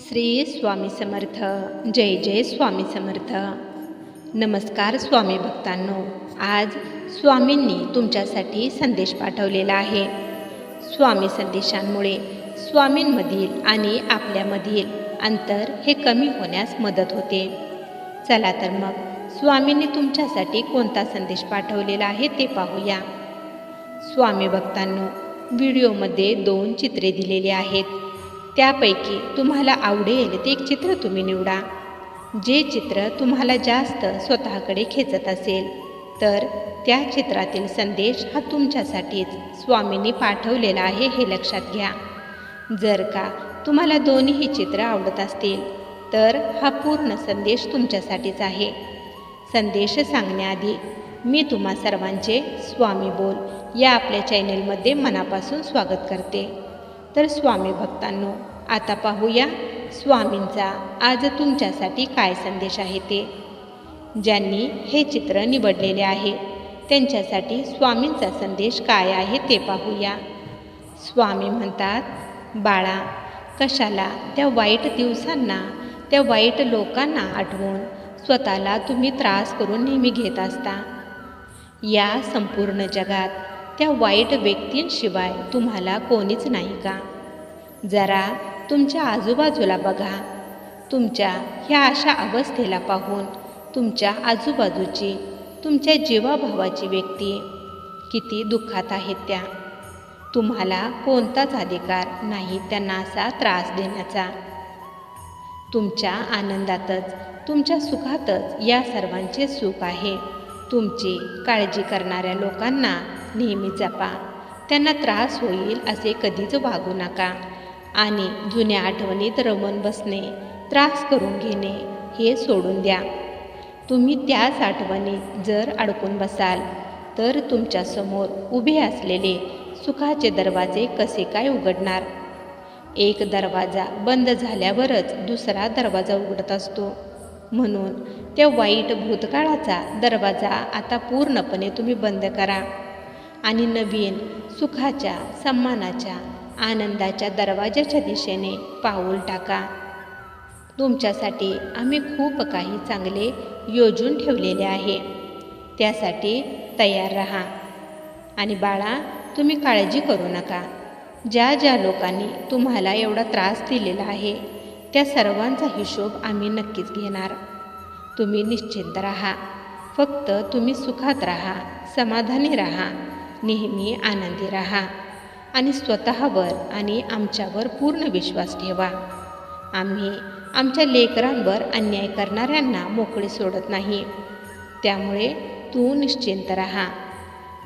श्री स्वामी समर्थ. जय जय स्वामी समर्थ. नमस्कार स्वामी भक्तांनो. आज स्वामींनी तुमच्यासाठी संदेश पाठवलेला आहे. स्वामी संदेशांमुळे स्वामींमधील आणि आपल्यामधील अंतर हे कमी होण्यास मदत होते. चला तर मग स्वामींनी तुमच्यासाठी कोणता संदेश पाठवलेला आहे ते पाहूया. स्वामी भक्तांनो व्हिडिओमध्ये दोन चित्रे दिलेली आहेत. त्यापैकी तुम्हाला आवडेल ते एक चित्र तुम्ही निवडा. जे चित्र तुम्हाला जास्त स्वतःकडे खेचत असेल तर त्या चित्रातील संदेश हा तुमच्यासाठीच स्वामींनी पाठवलेला आहे हे लक्षात घ्या. जर का तुम्हाला दोन्हीही चित्र आवडत असतील तर हा पूर्ण संदेश तुमच्यासाठीच आहे. संदेश सांगण्याआधी मी तुम्हा सर्वांचे स्वामी बोल या आपल्या चॅनेलमध्ये मनापासून स्वागत करते. तर स्वामी भक्तांनो आता पाहूया स्वामींचा आज तुमच्यासाठी काय संदेश आहे ते. ज्यांनी हे चित्र निवडलेले आहे त्यांच्यासाठी स्वामींचा संदेश काय आहे ते पाहूया. स्वामी म्हणतात बाळा कशाला त्या वाईट दिवसांना त्या वाईट लोकांना आठवून स्वतःला तुम्ही त्रास करून नेहमी घेत असता? या संपूर्ण जगात त्या वाईट व्यक्तींशिवाय तुम्हाला कोणीच नाही का? जरा तुमच्या आजूबाजूला बघा. तुमच्या ह्या अशा अवस्थेला पाहून तुमच्या आजूबाजूची तुमच्या जीवाभावाची व्यक्ती किती दुःखात आहेत त्या. तुम्हाला कोणताच अधिकार नाही त्यांना असा त्रास देण्याचा. तुमच्या आनंदातच तुमच्या सुखातच या सर्वांचे सुख आहे. तुमची काळजी करणाऱ्या लोकांना नेहमी जपा. त्यांना त्रास होईल असे कधीच वागू नका. आणि जुन्या आठवणीत रमून बसणे त्रास करून घेणे हे सोडून द्या. तुम्ही त्याच आठवणीत जर अडकून बसाल तर तुमच्यासमोर उभे असलेले सुखाचे दरवाजे कसे काय उघडणार? एक दरवाजा बंद झाल्यावरच दुसरा दरवाजा उघडत असतो. म्हणून त्या वाईट भूतकाळाचा दरवाजा आता पूर्णपणे तुम्ही बंद करा आणि नवीन सुखाच्या सन्मानाच्या आनंदाच्या दरवाजाच्या दिशेने पाऊल टाका. तुमच्यासाठी आम्ही खूप काही चांगले योजून ठेवलेले आहे. त्यासाठी तयार राहा. आणि बाळा तुम्ही काळजी करू नका. ज्या ज्या लोकांनी तुम्हाला एवढा त्रास दिलेला आहे त्या सर्वांचा हिशोब आम्ही नक्कीच घेणार. तुम्ही निश्चिंत राहा. फक्त तुम्ही सुखात राहा समाधानी राहा. नेहमी आनंदी राहा. आणि स्वतःवर आणि आमच्यावर पूर्ण विश्वास ठेवा. आम्ही आमच्या लेकरांवर अन्याय करणाऱ्यांना मोकळे सोडत नाही. त्यामुळे तू निश्चिंत राहा.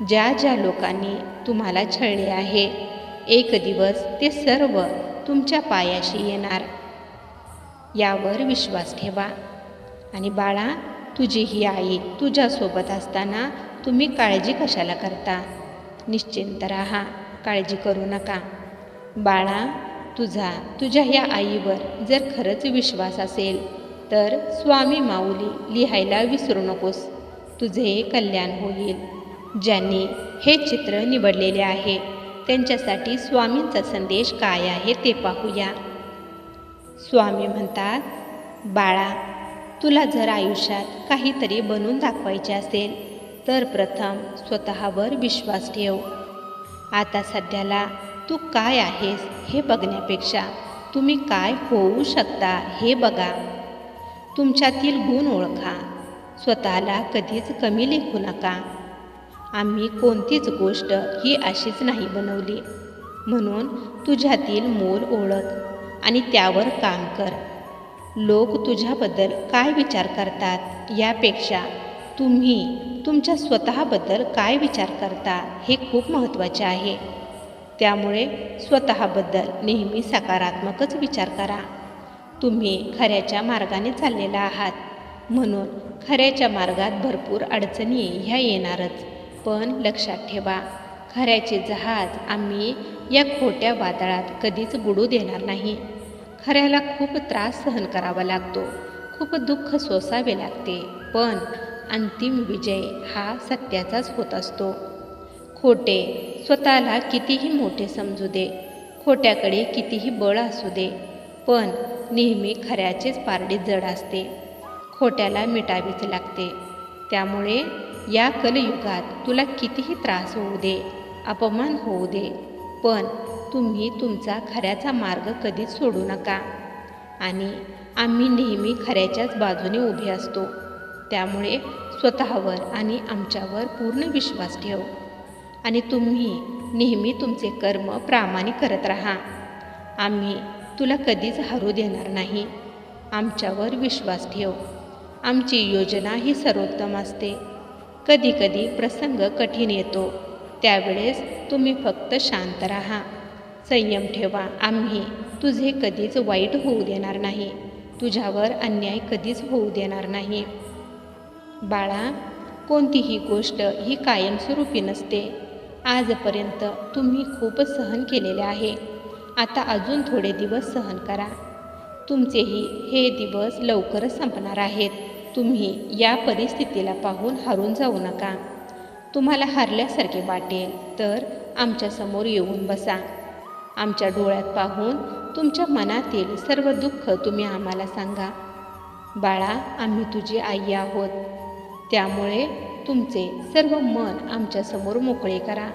ज्या ज्या लोकांनी तुम्हाला छळले आहे एक दिवस ते सर्व तुमच्या पायाशी येणार. यावर विश्वास ठेवा. आणि बाळा तुझी ही आई तुझ्यासोबत असताना तुम्ही काळजी कशाला करता? निश्चिंत राहा. काळजी करू नका. बाळा तुझा तुझ्या ह्या आईवर जर खरंच विश्वास असेल तर स्वामी माऊली लिहायला विसरू नकोस. तुझे कल्याण होईल. ज्यांनी हे चित्र निवडलेले आहे त्यांच्यासाठी स्वामींचा संदेश काय आहे ते पाहूया. स्वामी म्हणतात बाळा तुला जर आयुष्यात काहीतरी बनून दाखवायचे असेल तर प्रथम स्वतःवर विश्वास ठेव. आता सध्याला तू काय आहेस हे बघण्यापेक्षा तुम्ही काय होऊ शकता हे बघा. तुमच्यातील गुण ओळखा. स्वतःला कधीच कमी लेखू नका. आम्ही कोणतीच गोष्ट ही अशीच नाही बनवली. म्हणून तुझ्यातील मोल ओळख आणि त्यावर काम कर. लोक तुझ्याबद्दल काय विचार करतात यापेक्षा तुम्ही तुमच्या स्वतःबद्दल काय विचार करता हे खूप महत्त्वाचे आहे. त्यामुळे स्वतःबद्दल नेहमी सकारात्मकच विचार करा. तुम्ही खऱ्याच्या मार्गाने चाललेला आहात. म्हणून खऱ्याच्या मार्गात भरपूर अडचणी ह्या येणारच. पण लक्षात ठेवा खऱ्याचे जहाज आम्ही या खोट्या वादळात कधीच बुडू देणार नाही. खऱ्याला खूप त्रास सहन करावा लागतो. खूप दुःख सोसावे लागते. पण अंतिम विजय हा सत्याचाच होत असतो. खोटे स्वतःला कितीही मोठे समजू दे खोट्याकडे कितीही बळ असू दे पण नेहमी खऱ्याचेच पारडी जड असते खोट्याला मिटावीच लागते. त्यामुळे या कलयुगात तुला कितीही त्रास होऊ दे अपमान होऊ दे पण तुम्ही तुमचा खऱ्याचा मार्ग कधीच सोडू नका. आणि आम्ही नेहमी खऱ्याच्याच बाजूने उभे असतो. त्यामुळे स्वतःवर आणि आमच्यावर पूर्ण विश्वास ठेव. आणि तुम्ही नेहमी तुमचे कर्म प्रामाणिक करत राहा. आम्ही तुला कधीच हरू देणार नाही. आमच्यावर विश्वास ठेव. आमची योजना ही सर्वोत्तम असते. कधीकधी प्रसंग कठीण येतो. त्यावेळेस तुम्ही फक्त शांत राहा. संयम ठेवा. आम्ही तुझे कधीच वाईट होऊ देणार नाही. तुझ्यावर अन्याय कधीच होऊ देणार नाही. बाळा कोणतीही गोष्ट ही कायमस्वरूपी नसते. आजपर्यंत तुम्ही खूप सहन केलेले आहे. आता अजून थोडे दिवस सहन करा. तुमचेही हे दिवस लवकरच संपणार आहेत. तुम्ही या परिस्थितीला पाहून हरून जाऊ नका. तुम्हाला हरल्यासारखे वाटेल तर आमच्यासमोर येऊन बसा. आमच्या डोळ्यात पाहून तुमच्या मनातील सर्व दुःख तुम्ही आम्हाला सांगा. बाळा आम्ही तुझी आई आहोत. त्यामुळे तुमचे सर्व मन आमच्यासमोर मोकळे करा.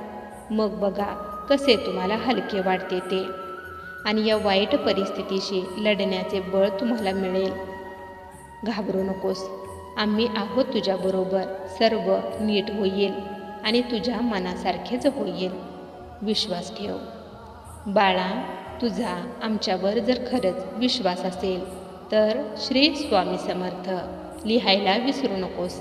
मग बघा कसे तुम्हाला हलके वाटते ते. आणि या वाईट परिस्थितीशी लढण्याचे बळ तुम्हाला मिळेल. घाबरू नकोस. आम्ही आहोत तुझ्याबरोबर सर्व नीट होईल आणि तुझ्या मनासारखेच होईल. विश्वास ठेव. बाळा तुझा आमच्यावर जर खरंच विश्वास असेल तर श्री स्वामी समर्थ लिहायला विसरू नकोस.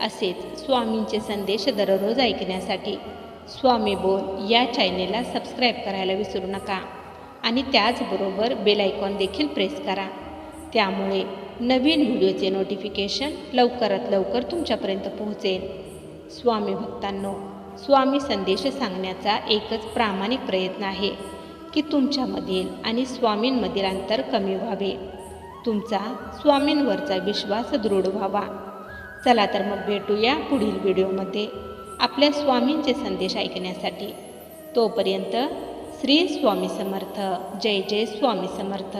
असेच स्वामींचे संदेश दररोज ऐकण्यासाठी स्वामी बोल या चॅनेलला सबस्क्राईब करायला विसरू नका. आणि त्याचबरोबर बेल आयकॉन देखील प्रेस करा. त्यामुळे नवीन व्हिडिओचे नोटिफिकेशन लवकरात लवकर तुमच्यापर्यंत पोहोचेल. स्वामी भक्तांनो स्वामी संदेश सांगण्याचा एकच प्रामाणिक प्रयत्न आहे की तुमच्यामधील आणि स्वामींमधील अंतर कमी व्हावे. तुमचा स्वामींवरचा विश्वास दृढ व्हावा. चला तर मग भेटूया पुढील व्हिडिओमध्ये. आपल्या स्वामींचे संदेश ऐकण्यासाठी. तोपर्यंत श्री स्वामी समर्थ. जय जय स्वामी समर्थ.